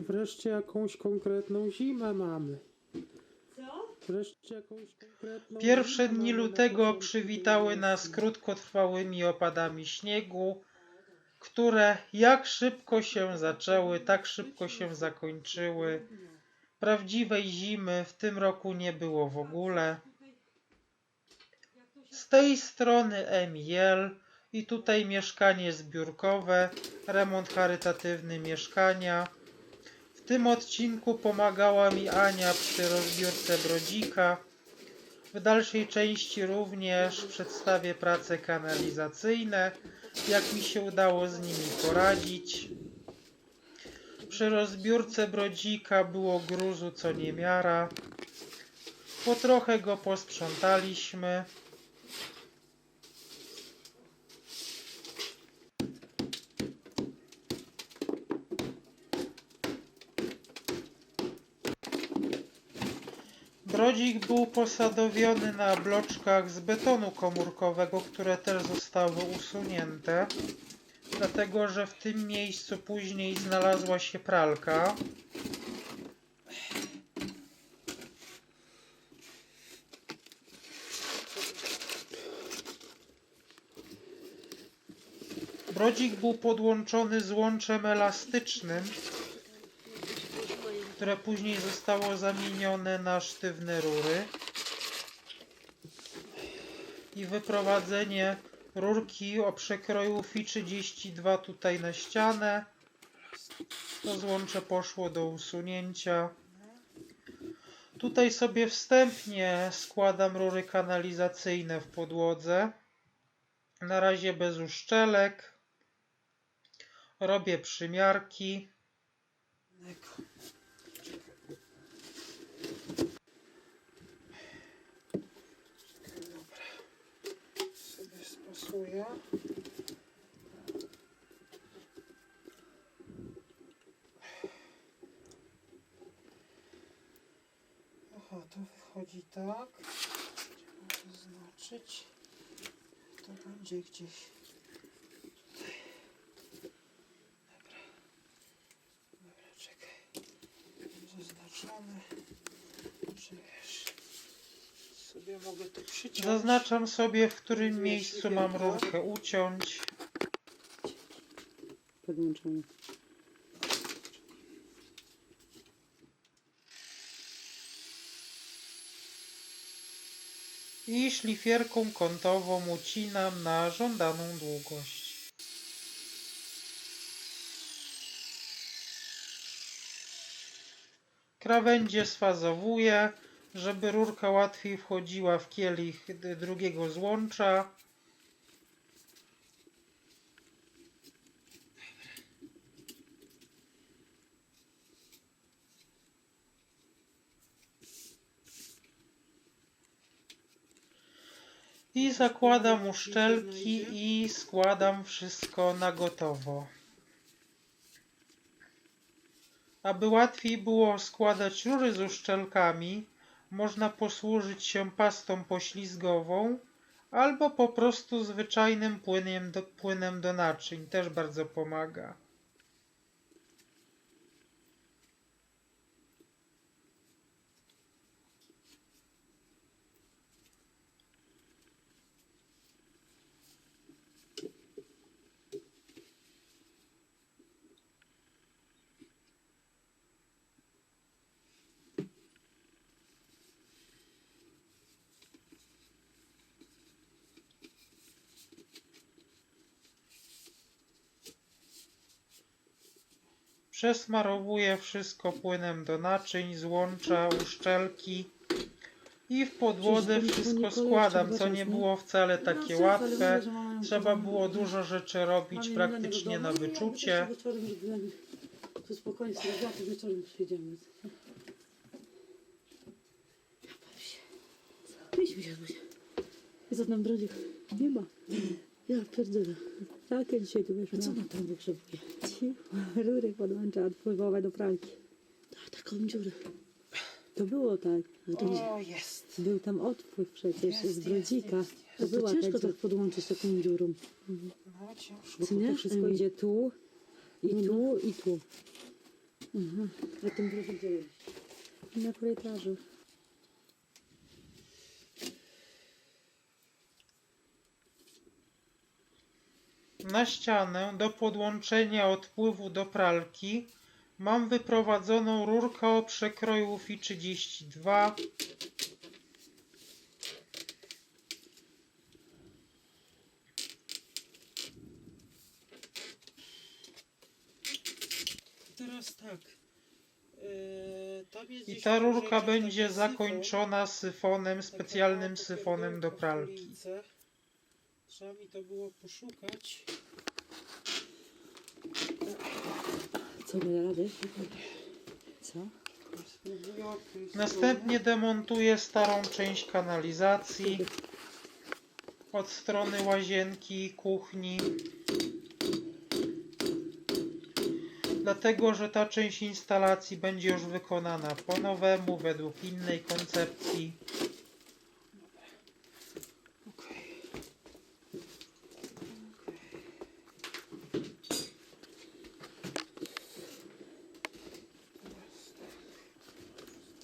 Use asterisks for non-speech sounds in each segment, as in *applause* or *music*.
Wreszcie jakąś konkretną zimę mamy. Co? Wreszcie jakąś konkretną Pierwsze dni lutego przywitały nas krótkotrwałymi opadami śniegu, które jak szybko się zaczęły, tak szybko się zakończyły. Prawdziwej zimy w tym roku nie było w ogóle. Z tej strony Emiel i tutaj mieszkanie zbiórkowe, remont charytatywny mieszkania. Tym odcinku pomagała mi Ania przy rozbiórce brodzika. W dalszej części również przedstawię prace kanalizacyjne, jak mi się udało z nimi poradzić. Przy rozbiórce brodzika było gruzu co niemiara. Po trochę go posprzątaliśmy. Brodzik był posadowiony na bloczkach z betonu komórkowego, które też zostały usunięte, dlatego że w tym miejscu później znalazła się pralka. Brodzik był podłączony złączem elastycznym, które później zostało zamienione na sztywne rury i wyprowadzenie rurki o przekroju Fi 32 tutaj na ścianę. To złącze poszło do usunięcia. Tutaj sobie wstępnie składam rury kanalizacyjne w podłodze. Na razie bez uszczelek. Robię przymiarki. Spasuję. Aha, to wychodzi tak. Trzeba zaznaczyć. To będzie gdzieś. Dobra. Dobra, czekaj. Zaznaczamy. Czy wiesz? Sobie mogę to przyciąć. Zaznaczam sobie, w którym miejscu mam rurkę uciąć. Podłączone. I szlifierką kątową ucinam na żądaną długość. Krawędzie sfazowuję, żeby rurka łatwiej wchodziła w kielich drugiego złącza. I zakładam uszczelki i składam wszystko na gotowo. Aby łatwiej było składać rury z uszczelkami, można posłużyć się pastą poślizgową albo po prostu zwyczajnym płynem do, płynem do naczyń. Też bardzo pomaga. Przesmarowuję wszystko płynem do naczyń, złącza, uszczelki i w podłodze wszystko składam, co nie było wcale No, takie łatwe. Trzeba było dużo rzeczy robić praktycznie na wyczucie. To spokojnie sobie wiatr wieczorem przyjedziemy. Ja bawię się. Idź mi się, I co tam brodzik? Nie ma. Ja pierdzielę. Takie dzisiaj tu wiesz. Co na tam wygrzebuje? Cicho, rury podłącza odpływowe do pralki. A, taką dziurę. To było tak. A to. O, jest. Był tam odpływ przecież Jest, z jest, brodzika. jest, To To była ciężko ta tak dziura. podłączyć taką dziurą. No ciężko. Bo nie? to wszystko idzie tu, i No, no. tu, i tu. Mhm. A ten drugi gdzie jest? Na korytarzu. Na ścianę do podłączenia odpływu do pralki mam wyprowadzoną rurkę o przekroju UFI 32 Teraz tak. Yy, i ta rurka będzie zakończona syfonem, taka specjalnym taka syfonem do pralki. Trzeba mi to było poszukać. Co, da rady? Co? Następnie demontuję starą część kanalizacji od strony łazienki i kuchni. Dlatego, że ta część instalacji będzie już wykonana po nowemu, według innej koncepcji. Okej.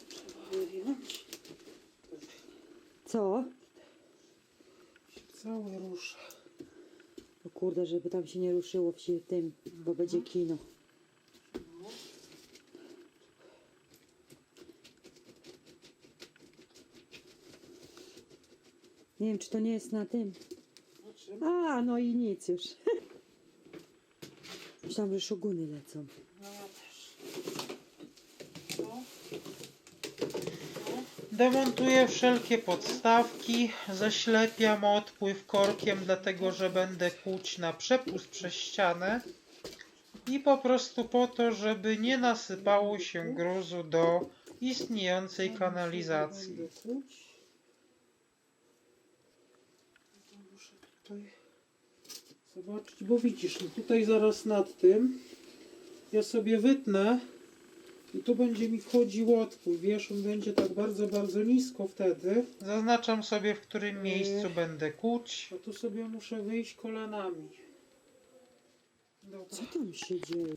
Trzeba wyjąć. Co? Cały rusza. O kurde, żeby tam się nie ruszyło w tym, bo będzie kino. Nie wiem, czy to nie jest na tym. Zobaczymy. A, no i nic już. *laughs* Myślałam, że szoguny lecą. No ja też. No. Demontuję wszelkie podstawki, zaślepiam odpływ korkiem, dlatego że będę kłuć na przepust przez ścianę i po prostu po to, żeby nie nasypało się gruzu do istniejącej kanalizacji. Zobaczyć, bo widzisz, no tutaj zaraz nad tym ja sobie wytnę i tu będzie mi wchodził odpływ. Wiesz, on będzie tak bardzo, bardzo nisko wtedy. Zaznaczam sobie, w którym miejscu będę kłuć. A tu sobie muszę wyjść kolanami. Dobra. Co tam się dzieje?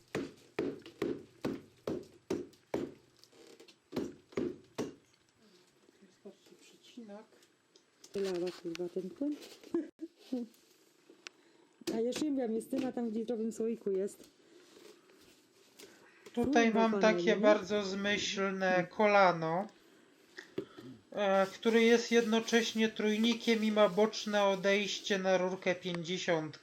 Wystarczy przecinak. Lała kurwa ten płyn. *laughs* A ja szymbiam jest tym, a tam w litrowym słoiku jest. Tutaj mam takie bardzo zmyślne kolano, e, które jest jednocześnie trójnikiem i ma boczne odejście na rurkę 50.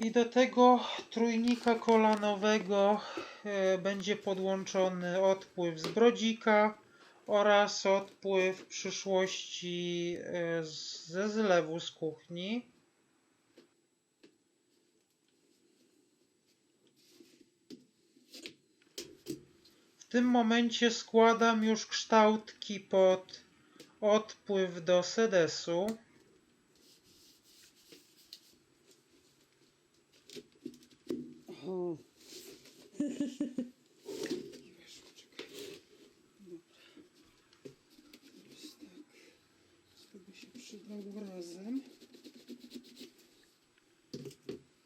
I do tego trójnika kolanowego e, będzie podłączony odpływ z brodzika oraz odpływ w przyszłości e, ze zlewu z kuchni. W tym momencie składam już kształtki pod odpływ do sedesu. O, razem.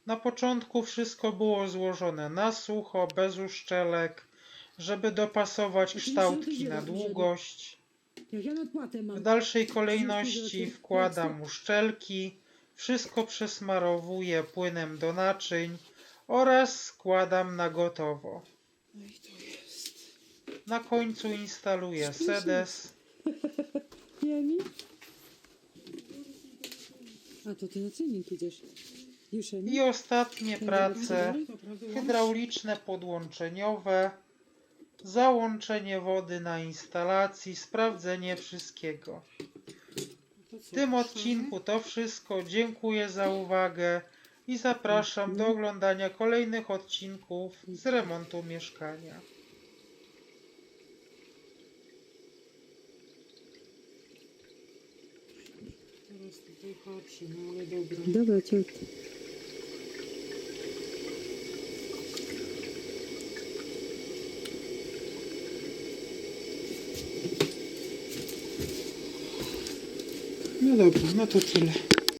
Na początku wszystko było złożone na sucho, bez uszczelek, żeby dopasować kształtki na długość. W dalszej kolejności wkładam uszczelki, wszystko przesmarowuję płynem do naczyń oraz składam na gotowo. No. Na końcu instaluję sedes. *laughs* A to ty na cennik idziesz. I ostatnie prace hydrauliczne podłączeniowe, załączenie wody na instalacji, sprawdzenie wszystkiego. W tym odcinku to wszystko. Dziękuję za uwagę i zapraszam do oglądania kolejnych odcinków z remontu mieszkania. Teraz tutaj no ale dobra. Dobra. No dobra, no to tyle.